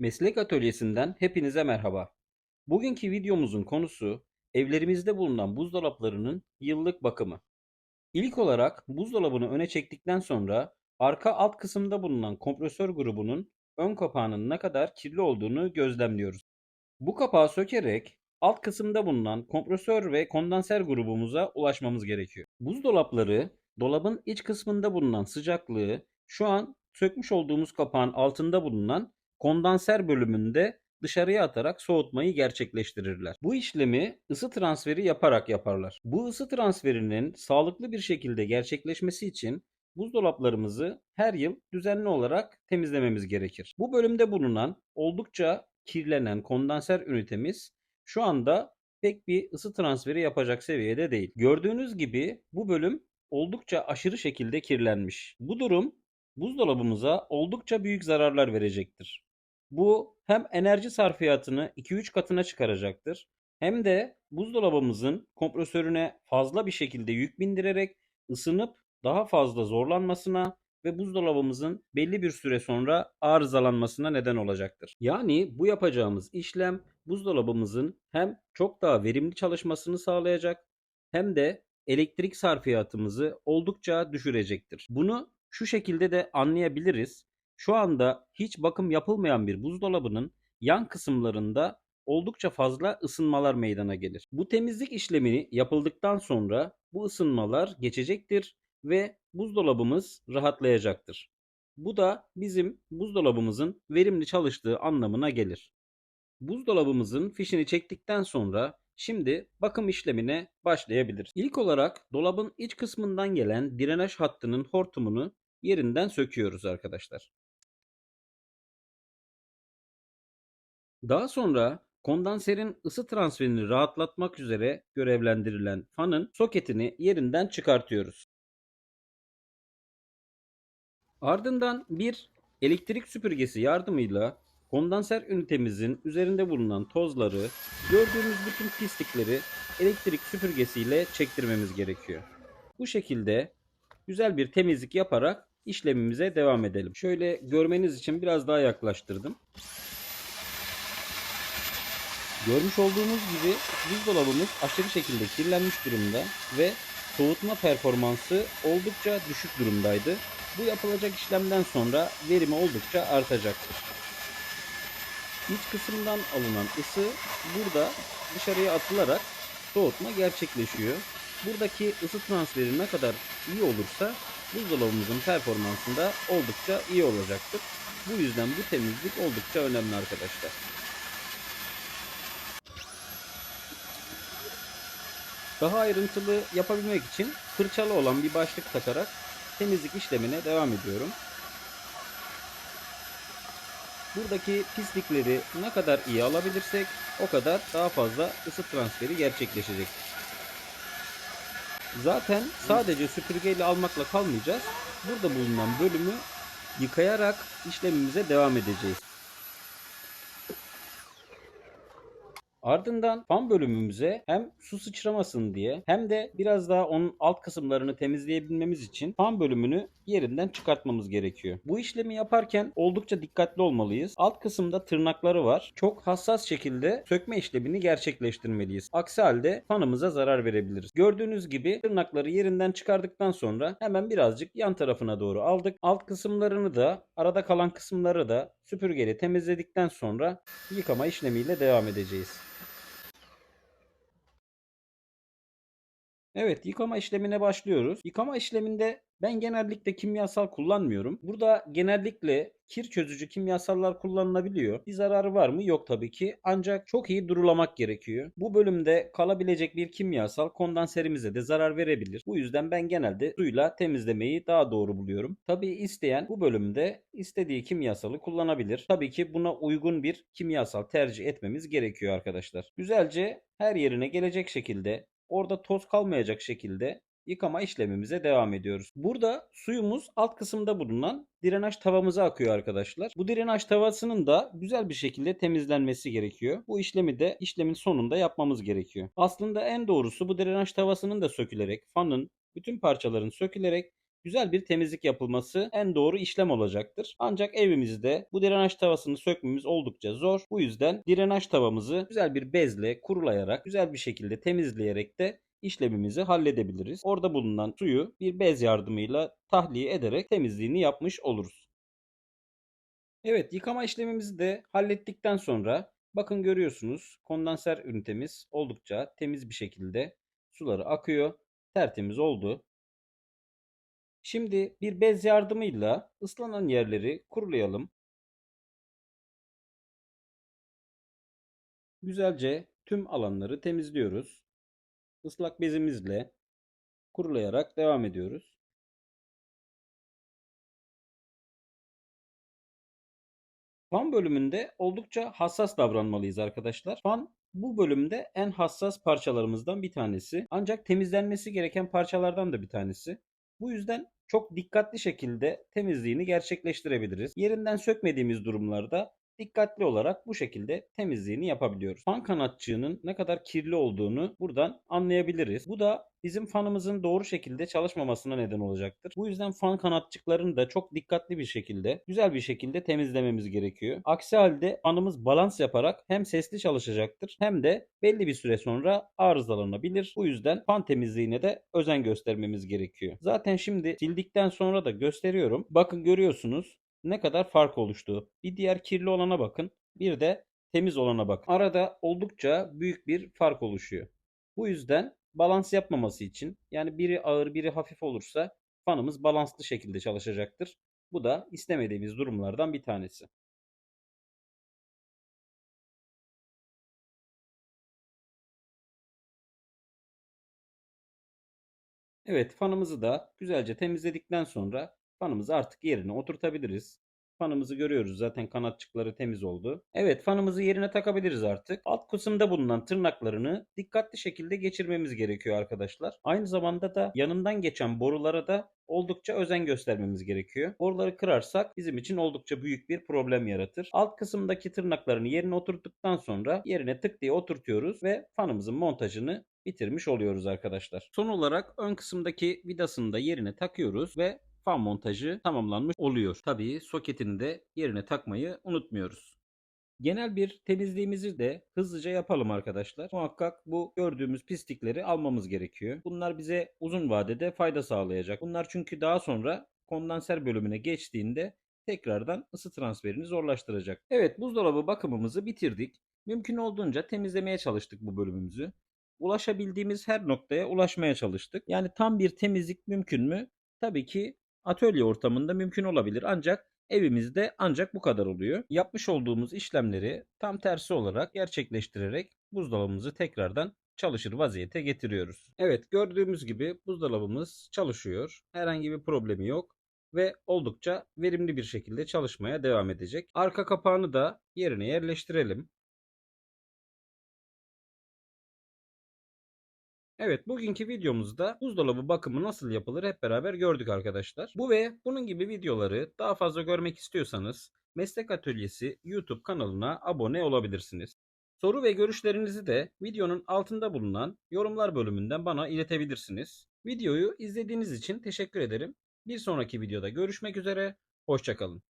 Meslek atölyesinden hepinize merhaba. Bugünkü videomuzun konusu evlerimizde bulunan buzdolaplarının yıllık bakımı. İlk olarak buzdolabını öne çektikten sonra arka alt kısımda bulunan kompresör grubunun ön kapağının ne kadar kirli olduğunu gözlemliyoruz. Bu kapağı sökerek alt kısımda bulunan kompresör ve kondanser grubumuza ulaşmamız gerekiyor. Buzdolapları dolabın iç kısmında bulunan sıcaklığı şu an sökmüş olduğumuz kapağın altında bulunan kondanser bölümünde dışarıya atarak soğutmayı gerçekleştirirler. Bu işlemi ısı transferi yaparak yaparlar. Bu ısı transferinin sağlıklı bir şekilde gerçekleşmesi için buzdolaplarımızı her yıl düzenli olarak temizlememiz gerekir. Bu bölümde bulunan oldukça kirlenen kondanser ünitemiz şu anda pek bir ısı transferi yapacak seviyede değil. Gördüğünüz gibi bu bölüm oldukça aşırı şekilde kirlenmiş. Bu durum buzdolabımıza oldukça büyük zararlar verecektir. Bu hem enerji sarfiyatını 2-3 katına çıkaracaktır hem de buzdolabımızın kompresörüne fazla bir şekilde yük bindirerek ısınıp daha fazla zorlanmasına ve buzdolabımızın belli bir süre sonra arızalanmasına neden olacaktır. Yani bu yapacağımız işlem buzdolabımızın hem çok daha verimli çalışmasını sağlayacak hem de elektrik sarfiyatımızı oldukça düşürecektir. Bunu şu şekilde de anlayabiliriz. Şu anda hiç bakım yapılmayan bir buzdolabının yan kısımlarında oldukça fazla ısınmalar meydana gelir. Bu temizlik işlemini yapıldıktan sonra bu ısınmalar geçecektir ve buzdolabımız rahatlayacaktır. Bu da bizim buzdolabımızın verimli çalıştığı anlamına gelir. Buzdolabımızın fişini çektikten sonra şimdi bakım işlemine başlayabiliriz. İlk olarak dolabın iç kısmından gelen direnaj hattının hortumunu yerinden söküyoruz arkadaşlar. Daha sonra kondanserin ısı transferini rahatlatmak üzere görevlendirilen fanın soketini yerinden çıkartıyoruz. Ardından bir elektrik süpürgesi yardımıyla kondanser ünitemizin üzerinde bulunan tozları, gördüğümüz bütün pislikleri elektrik süpürgesiyle çektirmemiz gerekiyor. Bu şekilde güzel bir temizlik yaparak işlemimize devam edelim. Şöyle görmeniz için biraz daha yaklaştırdım. Görmüş olduğunuz gibi buzdolabımız aşırı şekilde kirlenmiş durumda ve soğutma performansı oldukça düşük durumdaydı. Bu yapılacak işlemden sonra verimi oldukça artacaktır. İç kısımdan alınan ısı burada dışarıya atılarak soğutma gerçekleşiyor. Buradaki ısı transferi ne kadar iyi olursa buzdolabımızın performansında oldukça iyi olacaktır. Bu yüzden bu temizlik oldukça önemli arkadaşlar. Daha ayrıntılı yapabilmek için fırçalı olan bir başlık takarak temizlik işlemine devam ediyorum. Buradaki pislikleri ne kadar iyi alabilirsek o kadar daha fazla ısı transferi gerçekleşecektir. Zaten sadece süpürgeyle almakla kalmayacağız. Burada bulunan bölümü yıkayarak işlemimize devam edeceğiz. Ardından fan bölümümüze hem su sıçramasın diye hem de biraz daha onun alt kısımlarını temizleyebilmemiz için fan bölümünü yerinden çıkartmamız gerekiyor. Bu işlemi yaparken oldukça dikkatli olmalıyız. Alt kısımda tırnakları var. Çok hassas şekilde sökme işlemini gerçekleştirmeliyiz. Aksi halde fanımıza zarar verebiliriz. Gördüğünüz gibi tırnakları yerinden çıkardıktan sonra hemen birazcık yan tarafına doğru aldık. Alt kısımlarını da arada kalan kısımları da süpürgeyle temizledikten sonra yıkama işlemiyle devam edeceğiz. Evet, yıkama işlemine başlıyoruz. Yıkama işleminde ben genellikle kimyasal kullanmıyorum. Burada genellikle kir çözücü kimyasallar kullanılabiliyor. Bir zararı var mı? Yok tabii ki. Ancak çok iyi durulamak gerekiyor. Bu bölümde kalabilecek bir kimyasal kondanserimize de zarar verebilir. Bu yüzden ben genelde suyla temizlemeyi daha doğru buluyorum. Tabii isteyen bu bölümde istediği kimyasalı kullanabilir. Tabii ki buna uygun bir kimyasal tercih etmemiz gerekiyor arkadaşlar. Güzelce her yerine gelecek şekilde orada toz kalmayacak şekilde yıkama işlemimize devam ediyoruz. Burada suyumuz alt kısımda bulunan direnaj tavamıza akıyor arkadaşlar. Bu direnaj tavasının da güzel bir şekilde temizlenmesi gerekiyor. Bu işlemi de işlemin sonunda yapmamız gerekiyor. Aslında en doğrusu bu direnaj tavasının da sökülerek fanın bütün parçaların sökülerek güzel bir temizlik yapılması en doğru işlem olacaktır. Ancak evimizde bu drenaj tavasını sökmemiz oldukça zor. Bu yüzden drenaj tavamızı güzel bir bezle kurulayarak güzel bir şekilde temizleyerek de işlemimizi halledebiliriz. Orada bulunan suyu bir bez yardımıyla tahliye ederek temizliğini yapmış oluruz. Evet yıkama işlemimizi de hallettikten sonra bakın görüyorsunuz kondanser ünitemiz oldukça temiz bir şekilde suları akıyor. Tertemiz oldu. Şimdi bir bez yardımıyla ıslanan yerleri kurulayalım. Güzelce tüm alanları temizliyoruz. Islak bezimizle kurulayarak devam ediyoruz. Fan bölümünde oldukça hassas davranmalıyız arkadaşlar. Fan bu bölümde en hassas parçalarımızdan bir tanesi. Ancak temizlenmesi gereken parçalardan da bir tanesi. Bu yüzden çok dikkatli şekilde temizliğini gerçekleştirebiliriz. Yerinden sökmediğimiz durumlarda dikkatli olarak bu şekilde temizliğini yapabiliyoruz. Fan kanatçığının ne kadar kirli olduğunu buradan anlayabiliriz. Bu da bizim fanımızın doğru şekilde çalışmamasına neden olacaktır. Bu yüzden fan kanatçıklarını da çok dikkatli bir şekilde, güzel bir şekilde temizlememiz gerekiyor. Aksi halde fanımız balans yaparak hem sesli çalışacaktır hem de belli bir süre sonra arızalanabilir. Bu yüzden fan temizliğine de özen göstermemiz gerekiyor. Zaten şimdi sildikten sonra da gösteriyorum. Bakın görüyorsunuz ne kadar fark oluştu. Bir diğer kirli olana bakın. Bir de temiz olana bakın. Arada oldukça büyük bir fark oluşuyor. Bu yüzden balans yapmaması için yani biri ağır biri hafif olursa fanımız balanslı şekilde çalışacaktır. Bu da istemediğimiz durumlardan bir tanesi. Evet fanımızı da güzelce temizledikten sonra fanımızı artık yerine oturtabiliriz. Fanımızı görüyoruz zaten kanatçıkları temiz oldu. Evet fanımızı yerine takabiliriz artık. Alt kısımda bulunan tırnaklarını dikkatli şekilde geçirmemiz gerekiyor arkadaşlar. Aynı zamanda da yanından geçen borulara da oldukça özen göstermemiz gerekiyor. Boruları kırarsak bizim için oldukça büyük bir problem yaratır. Alt kısımdaki tırnaklarını yerine oturttuktan sonra yerine tık diye oturtuyoruz ve fanımızın montajını bitirmiş oluyoruz arkadaşlar. Son olarak ön kısımdaki vidasını da yerine takıyoruz ve fan montajı tamamlanmış oluyor. Tabii soketini de yerine takmayı unutmuyoruz. Genel bir temizliğimizi de hızlıca yapalım arkadaşlar. Muhakkak bu gördüğümüz pislikleri almamız gerekiyor. Bunlar bize uzun vadede fayda sağlayacak. Bunlar çünkü daha sonra kondanser bölümüne geçtiğinde tekrardan ısı transferini zorlaştıracak. Evet buzdolabı bakımımızı bitirdik. Mümkün olduğunca temizlemeye çalıştık bu bölümümüzü. Ulaşabildiğimiz her noktaya ulaşmaya çalıştık. Yani tam bir temizlik mümkün mü? Tabii ki atölye ortamında mümkün olabilir ancak evimizde ancak bu kadar oluyor. Yapmış olduğumuz işlemleri tam tersi olarak gerçekleştirerek buzdolabımızı tekrardan çalışır vaziyete getiriyoruz. Evet gördüğümüz gibi buzdolabımız çalışıyor. Herhangi bir problemi yok ve oldukça verimli bir şekilde çalışmaya devam edecek. Arka kapağını da yerine yerleştirelim. Evet bugünkü videomuzda buzdolabı bakımı nasıl yapılır hep beraber gördük arkadaşlar. Bu ve bunun gibi videoları daha fazla görmek istiyorsanız Meslek Atölyesi YouTube kanalına abone olabilirsiniz. Soru ve görüşlerinizi de videonun altında bulunan yorumlar bölümünden bana iletebilirsiniz. Videoyu izlediğiniz için teşekkür ederim. Bir sonraki videoda görüşmek üzere, hoşçakalın.